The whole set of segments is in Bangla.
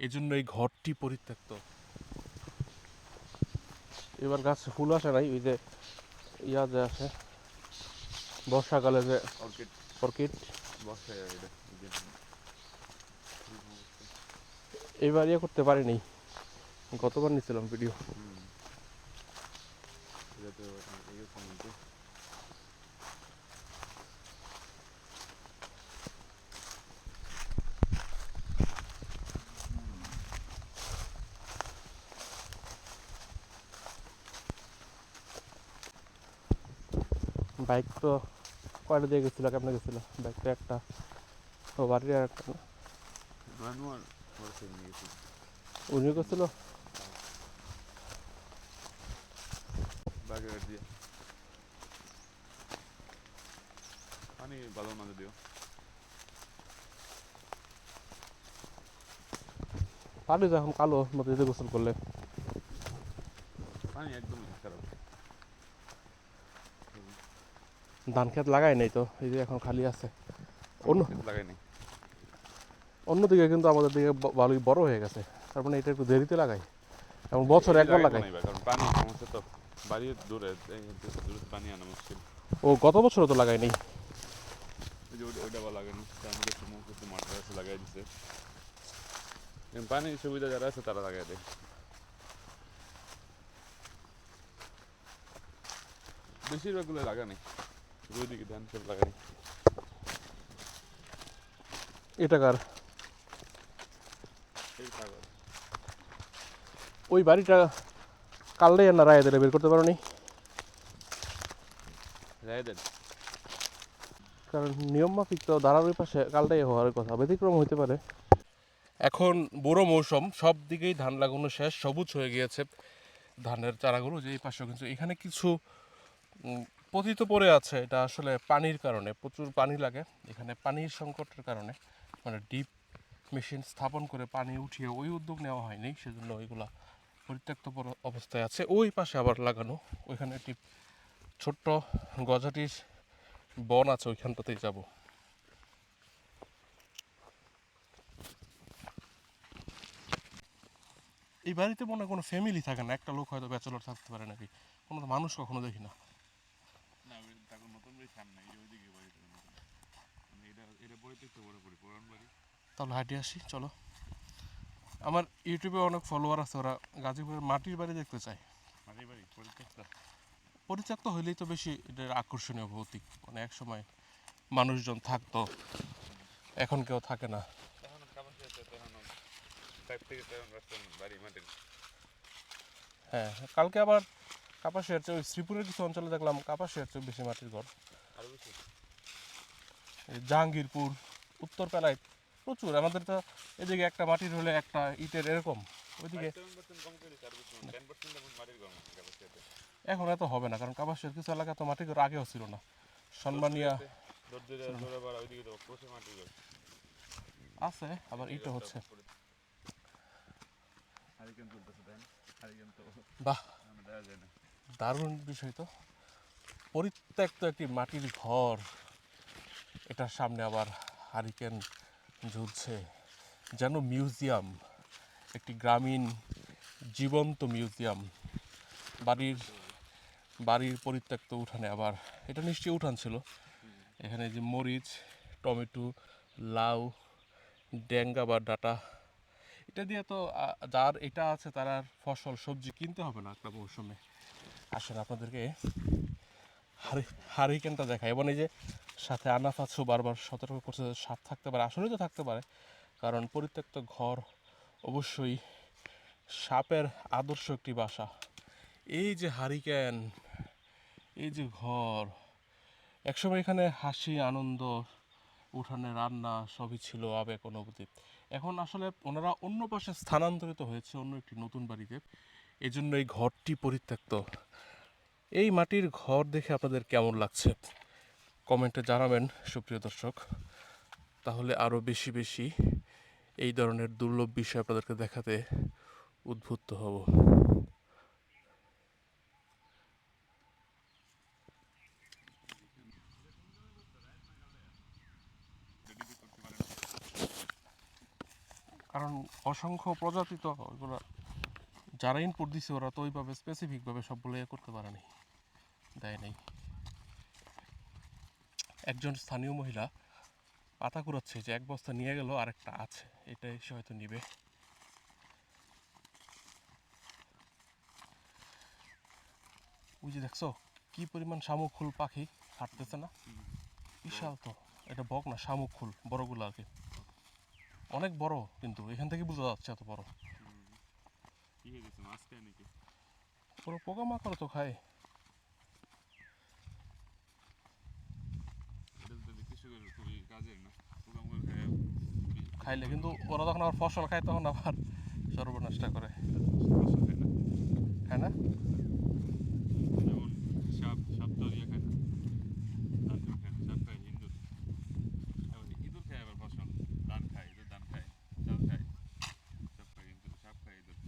এজন্য এই ঘরটি পরিত্যক্ত। এবার গাছে ফুল আসে নাই ওই যে ইয়া যে আসে বর্ষাকালে যে অর্কিড। অর্কিড। বর্ষায় এবার ইয়ে করতে পারিনি। গতবার নিয়েছিলাম ভিডিও হুম এটা তো এরকম কিন্তু বাইক তো কয়টা দিয়ে গেছিল কেমন গেছিল? বাইক তো একটা ও বাড়ির আর একটা না উনিও গেছিল? পানি ভালো না যদিও। পানি তো কালো নদীতে গোসল করলে। পানি একদমই খারাপ। ধান খেত লাগাই নাই তো এই যে এখন খালি আছে। অন্য লাগাই নাই। অন্যদিকে কিন্তু আমাদের দিকে ভালোই বড় হয়ে গেছে। তার মানে এটা একটু দেরিতে লাগাই। এবং বছরে একবার লাগাই কারণ পানি সমস্যা তো বাড়ির দূরে দূরে পানি আনা মুশকিল। ও গত বছরও তো লাগাই নাই। ওইটা ওইটা তার মধ্যে একটু মাঠে আছে লাগাই দিছে। পানির সুবিধা যারা আছে তারা লাগাই দেয়। বেশিরভাগগুলো লাগানি। দুই দিকে ধান সব লাগানি এটা কার? ওই বাড়িটা কালটাই না রায় দিলে বের করতে পারো নি কারণ নিয়ম মাফিক তো ধারার ওই পাশে কালটাই হওয়ার কথা ব্যতিক্রম হইতে পারে। এখন বুড়ো মৌসুম সব দিকেই ধান লাগানো শেষ সবুজ হয়ে গিয়েছে ধানের চারাগুলো যে এই পাশেও কিন্তু। এখানে কিছু পতিত পড়ে আছে, এটা আসলে পানির কারণে, প্রচুর পানি লাগে। এখানে পানির সংকটের কারণে মানে ডিপ মেশিন স্থাপন করে পানি উঠিয়ে ওই উদ্যোগ নেওয়া হয়নি, সেজন্য ওইগুলা পরিত্যক্ত অবস্থায় আছে। ওই পাশে আবার লাগানো, ওইখানে একটি ছোট্ট গজাটির বন আছে, ওইখানটাতেই যাব। এই বাড়িতে মনে হয় কোনো ফ্যামিলি থাকে না, একটা লোক হয়তো ব্যাচেলর থাকতে পারে নাকি, কোনো মানুষ কখনো দেখি না ওই তাকে নতুন বাড়ি সামনে এই ওইদিকে বাড়ি মানে এটা এটা বইতে বড় পড়ি পুরান বাড়ি। তাহলে হাঁটে আসি চলো। আমার ইউটিউবে অনেক ফলোয়ার আছে ওরা গাজীপুরের মাটির বাড়ি দেখতে চায়। মাটি বাড়ি পরিত্যক্ত? পরিত্যক্ত হইলেই তো বেশি এটার আকর্ষণীয় ভৌতিক। মানে এক সময় মানুষজন থাকতো এখন কেউ থাকে না। মাটির। হ্যাঁ কালকে আবার কাপাসিয়ার চেয়ে শ্রীপুরের কিছু অঞ্চলে দেখলাম কাপাসিয়ার চেয়ে বেশি মাটির ঘর। জাহাঙ্গীরপুর উত্তর পেলায় প্রচুর। আমাদের তো এদিকে একটা মাটির হলে একটা ইটের এরকম। ওইদিকে করে এখন এত হবে না কারণ কাপাসিয়ার কিছু এলাকা তো মাটির ঘর আগেও ছিল না। সম্মানিয়া আছে আবার ইটও হচ্ছে। বাহ। দারুণ বিষয় তো। পরিত্যক্ত একটি মাটির ঘর। এটার সামনে আবার হারিকেন ঝুলছে, যেন মিউজিয়াম, একটি গ্রামীণ জীবন্ত মিউজিয়াম। বাড়ির বাড়ির পরিত্যক্ত উঠানে আবার, এটা নিশ্চয়ই উঠান ছিল। এখানে যে মরিচ, টমেটো, লাউ ড্যাঙ্গা বা ডাটা, এটা দিয়ে তো যার এটা আছে তার আর ফসল, সবজি কিনতে হবে না একটা মৌসুমে। আসলে আপনাদেরকে হারিকেনটা দেখায়। এবং এই যে সাথে আনাফ আছো বারবার সতর্ক করছে সাপ থাকতে পারে, আসলেই তো থাকতে পারে। কারণ পরিত্যক্ত ঘর অবশ্যই সাপের আদর্শ একটি বাসা। এই যে হারিকেন, এই যে ঘর, একসময় এখানে হাসি, আনন্দ, উঠানে রান্না সবই ছিল আবেগ, অনুভূতি। এখন আসলে ওনারা অন্য পাশে স্থানান্তরিত হয়েছে, অন্য একটি নতুন বাড়িতে। এজন্য এই ঘরটি পরিত্যক্ত। এই মাটির ঘর দেখে আপনাদের কেমন লাগছে? কমেন্টে জানাবেন, সুপ্রিয় দর্শক। তাহলে আরও বেশি বেশি এই ধরনের দুর্লভ বিষয় আপনাদেরকে দেখাতে উদ্বুদ্ধ হব। কারণ অসংখ্য প্রজাতি তো ওইগুলো যারা ইনপুট দিছে ওরা তো ওইভাবে স্পেসিফিকভাবে সবগুলো ইয়ে করতে পারেনি দেয় নাই। একজন স্থানীয় মহিলা পাতা কুড়াচ্ছে যে এক বস্তা নিয়ে গেল, আরেকটা আছে এটা এসে হয়তো নিবে। ওই যে দেখছ, কি পরিমাণ শামুক ফুল পাখি হাঁটতেছে না? বিশাল তো, এটা বক না, শামুক ফুল, বড়গুলো আর কি। অনেক বড় কিন্তু, এখান থেকে বোঝা যাচ্ছে এত বড়। হয়ে গেছে মাছ খায় নাকি পুরো পোকামাকড় তো খায় তো না খায় খাইলে কিন্তু ওরা যখন আবার ফসল খায় তখন আবার সর্বনাশটা করে খায় না যেমন সাপ সাপ তো খায় না ধান টান খায় না সাপ খায় ইঁদুর আবার ইঁদুর খায় আবার ফসল ধান খায় ইঁদুর ধান খায় চাল খায় সব খায় কিন্তু সাপ খায় ইঁদুর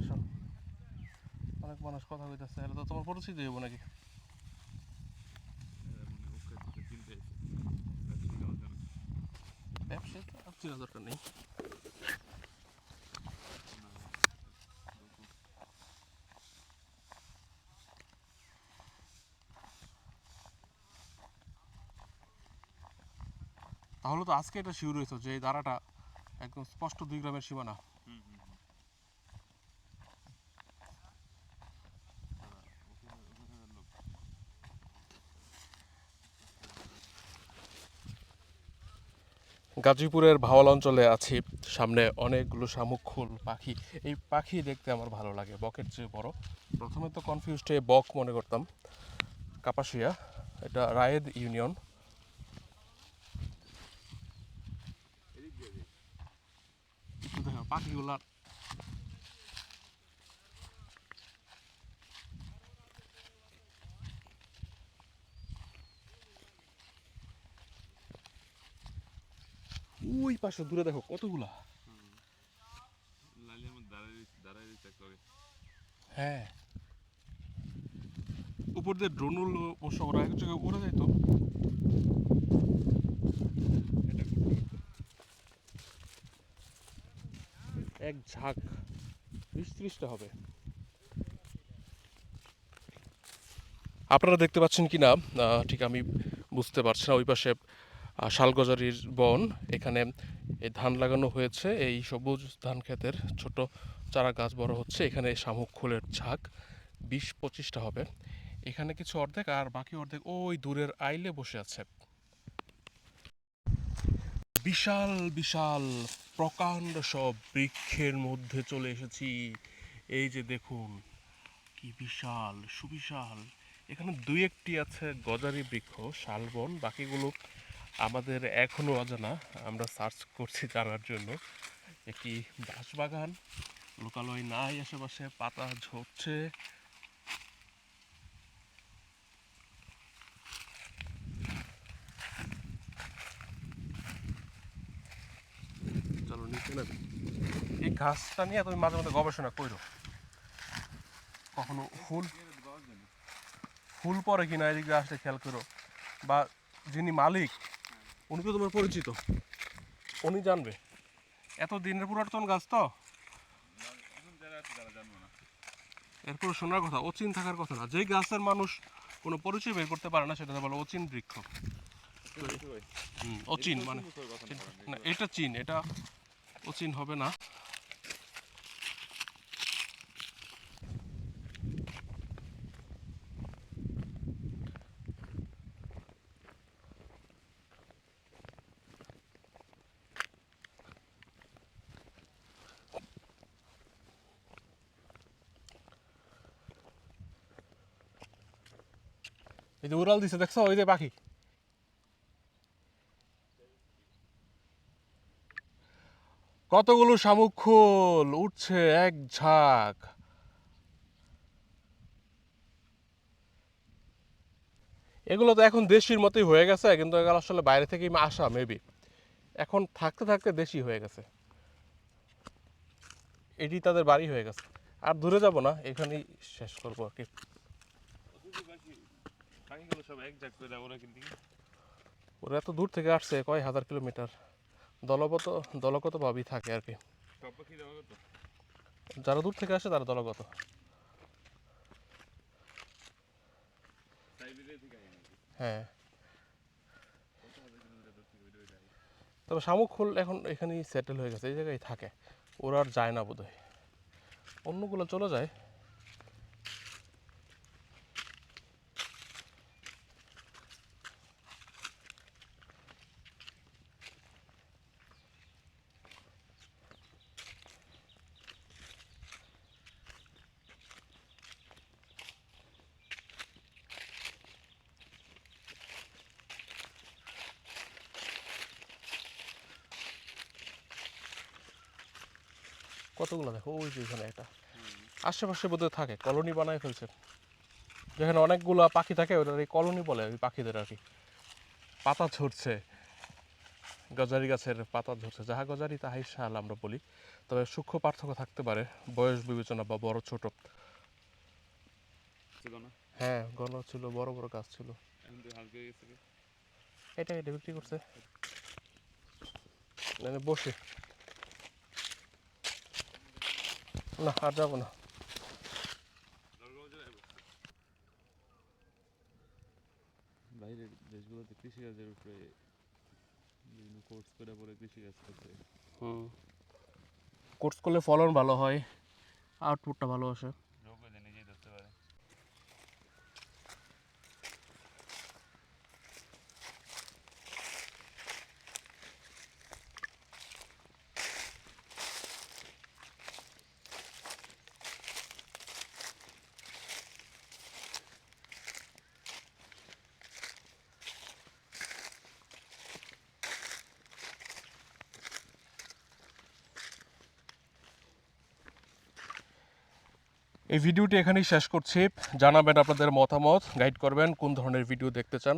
আসো অনেক মানুষ কথা কইতেছে, তাহলে তো তোমার পরিচিত হইব নাকি? চেনা দরকার নেই। তাহলে তো আজকে এটা শিউর হয়েছে যে এই দাঁড়াটা একদম স্পষ্ট দুই গ্রামের সীমানা হুম হুম হুম লোক গাজীপুরের ভাওয়াল অঞ্চলে আছি। সামনে অনেকগুলো শামুক ফুল পাখি। এই পাখি দেখতে আমার ভালো লাগে, বকের চেয়ে বড়। প্রথমে তো কনফিউজ হয়ে বক মনে করতাম। কাপাসিয়া, এটা রায়েদ ইউনিয়ন। এদিক দিয়ে দিই একটু দেখো পাখিগুলা ওই পাশে দূরে দেখো কতগুলা? হ্যাঁ। উপর দিয়ে ড্রোন অবশ্য ওরা এক জায়গায় উড়ে যায় তো এটা করতে করতে এক ঝাঁক বিশ ত্রিশটা হবে। আপনারা দেখতে পাচ্ছেন কি না ঠিক আমি বুঝতে পারছি না ওই পাশে শালগজারির বন। এখানে এই ধান লাগানো হয়েছে। এই সবুজ ধান ক্ষেতের ছোট চারা গাছ বড় হচ্ছে। এখানে শামুক খোলের ঝাঁক বিশ পঁচিশটা হবে। এখানে কিছু অর্ধেক আর বাকি অর্ধেক ওই দূরের আইলে বসে আছে। বিশাল বিশাল, প্রকাণ্ড সব বৃক্ষের মধ্যে চলে এসেছি। এই যে দেখুন, কি বিশাল, সুবিশাল। এখানে দুই একটি আছে গজারি বৃক্ষ, শালবন, বাকিগুলো আমাদের এখনও অজানা, আমরা সার্চ করছি জানার জন্য। একটি বাঁশবাগান, লোকালয় নাই, আশেপাশে পাতা ঝরছে। এই গাছটা নিয়ে তুমি মাঝে মাঝে গবেষণা করো। কখনো ফুল ফুল পরে কিনা, এদিকে আসলে খেয়াল করো। বা যিনি মালিক উনি তো তোমার পরিচিত। উনি জানবে। এত দিনের পুরাতন গাছ তো? এরপর শোনার কথা অচিন থাকার কথা না। যেই গাছের মানুষ কোনো পরিচয় বের করতে পারে না সেটা বলে অচিন বৃক্ষ। অচিন মানে না এটা চিন এটা অচিন হবে না। এই যে উড়াল দিছে, দেখছ? ওই যে পাখি। কতগুলো শামুক খোল, উঠছে এক ঝাঁক। এগুলো তো এখন দেশির মতোই হয়ে গেছে, কিন্তু এগুলো আসলে বাইরে থেকেই আসা মেবি এখন থাকতে থাকতে দেশি হয়ে গেছে। এটি তাদের বাড়ি হয়ে গেছে। আর দূরে যাব না, এখানেই শেষ করব আর কি। পাখিগুলো সব এক জায়গা করে ওরা কিন্তু। ওরা এত দূর থেকে আসছে কয় হাজার কিলোমিটার? দলগত দলগতভাবেই থাকে আর কি। সব পাখি দেওয়া যারা দূর থেকে আসে তারা দলগত। হ্যাঁ। তবে শামুক ফুল এখন এখানেই সেটেল হয়ে গেছে এই জায়গায় থাকে। ওরা আর যায় না বোধহয়। অন্যগুলো চলে যায়। কতগুলো দেখো? ওই যে এখানে একটা। আশেপাশে বোধহয় থাকে কলোনি বানায় ফেলছে। যেখানে অনেকগুলো পাখি থাকে ওটা এই কলোনি বলে ওই পাখিদের আর কি। পাতা ঝরছে। গজারি গাছের পাতা ঝরছে। যাহা গজারি তাহাই শাল আমরা বলি। তবে সূক্ষ্ম পার্থক্য থাকতে পারে বয়স বিবেচনা বা বড় ছোট। হ্যাঁ ঘন ছিল বড় বড় গাছ ছিল? এটা এটা বিক্রি করছে। বসে। না আর যাব না। বাইরের দেশগুলোতে কৃষিকাজের উপরে বিভিন্ন কোর্স করে পরে কৃষিকাজ করতে। হুম। কোর্স করলে ফলন ভালো হয় আউটপুটটা ভালো আসে। এই ভিডিওটি এখানেই শেষ করছি। জানাবেন আপনাদের মতামত গাইড করবেন কোন ধরনের ভিডিও দেখতে চান।